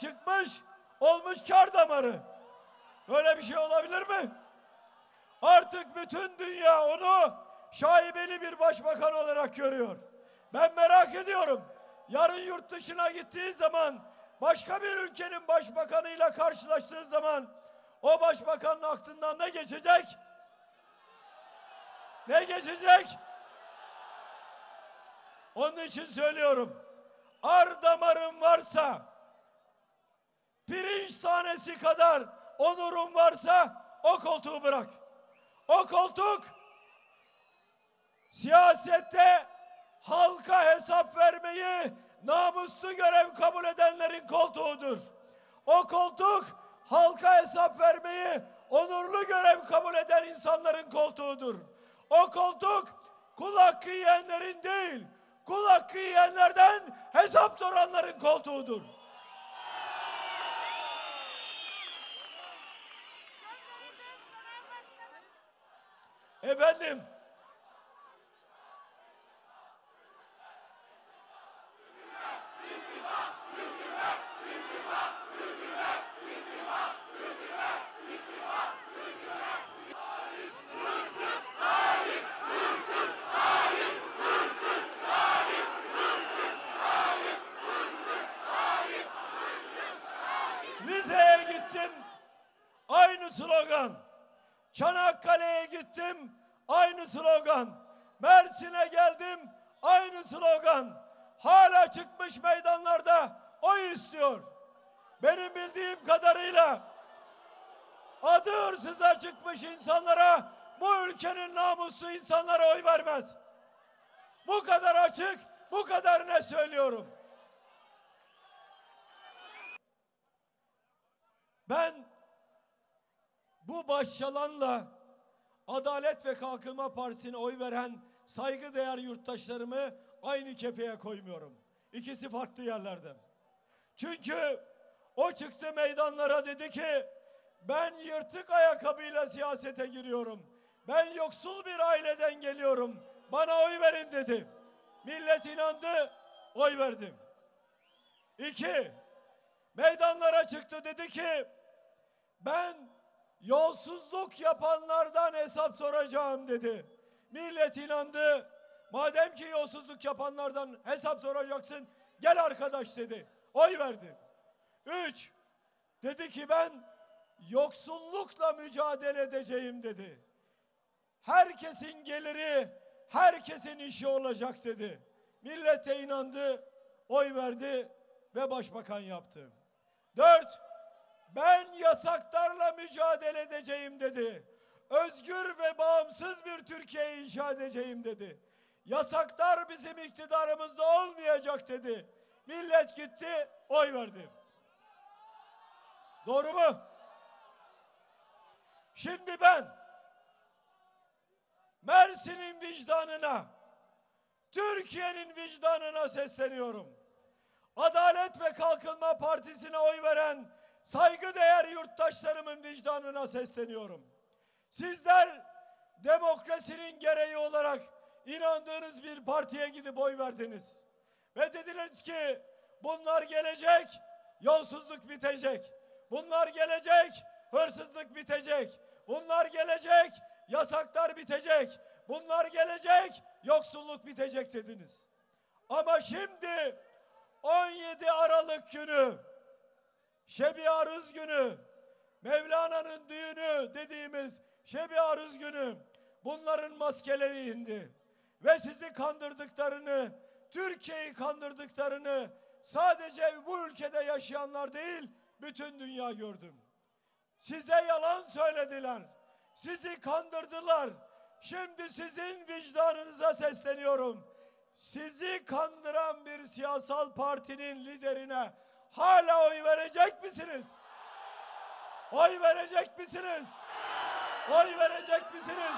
çıkmış, olmuş kar damarı. Böyle bir şey olabilir mi? Artık bütün dünya onu şaibeli bir başbakan olarak görüyor. Ben merak ediyorum. Yarın yurt dışına gittiği zaman başka bir ülkenin başbakanıyla karşılaştığı zaman o başbakanın aklından ne geçecek? Ne geçecek? Onun için söylüyorum. Ar damarın varsa, pirinç tanesi kadar onurun varsa o koltuğu bırak. O koltuk siyasette halka hesap vermeyi namuslu görev kabul edenlerin koltuğudur. O koltuk halka hesap vermeyi onurlu görev kabul eden insanların koltuğudur. O koltuk kul hakkı yiyenlerin değil, kul hakkı yiyenlerden hesap soranların koltuğudur. Efendim, Rize'ye gittim. Aynı slogan. Çanakkale'ye gittim. Aynı slogan. Mersin'e geldim. Aynı slogan. Hala çıkmış meydanlarda oy istiyor. Benim bildiğim kadarıyla adı hırsıza çıkmış insanlara bu ülkenin namuslu insanlara oy vermez. Bu kadar açık, bu kadar ne söylüyorum. Ben bu başyalanla Adalet ve Kalkınma Partisi'ne oy veren saygıdeğer yurttaşlarımı aynı kefeye koymuyorum. İkisi farklı yerlerde. Çünkü o çıktı meydanlara dedi ki ben yırtık ayakkabıyla siyasete giriyorum. Ben yoksul bir aileden geliyorum. Bana oy verin dedi. Millet inandı, oy verdim. İki, meydanlara çıktı dedi ki ben yolsuzluk yapanlardan hesap soracağım dedi. Millet inandı. Madem ki yolsuzluk yapanlardan hesap soracaksın gel arkadaş dedi. Oy verdi. Üç, dedi ki ben yoksullukla mücadele edeceğim dedi. Herkesin geliri, herkesin işi olacak dedi. Millete inandı, oy verdi ve başbakan yaptı. Dört, ben yasaklarla mücadele edeceğim dedi. Özgür ve bağımsız bir Türkiye inşa edeceğim dedi. Yasaklar bizim iktidarımızda olmayacak dedi. Millet gitti, oy verdi. Doğru mu? Şimdi ben Mersin'in vicdanına, Türkiye'nin vicdanına sesleniyorum. Adalet ve Kalkınma Partisi'ne oy veren saygıdeğer yurttaşlarımın vicdanına sesleniyorum. Sizler demokrasinin gereği olarak inandığınız bir partiye gidip oy verdiniz. Ve dediniz ki bunlar gelecek, yolsuzluk bitecek. Bunlar gelecek, hırsızlık bitecek. Bunlar gelecek, yasaklar bitecek. Bunlar gelecek, yoksulluk bitecek dediniz. Ama şimdi 17 Aralık günü Şebi Arız günü, Mevlana'nın düğünü dediğimiz Şebi Arız günü bunların maskeleri indi. Ve sizi kandırdıklarını, Türkiye'yi kandırdıklarını sadece bu ülkede yaşayanlar değil, bütün dünya gördüm. Size yalan söylediler. Sizi kandırdılar. Şimdi sizin vicdanınıza sesleniyorum. Sizi kandıran bir siyasal partinin liderine hala oy verecek misiniz? Oy verecek misiniz? Oy verecek misiniz?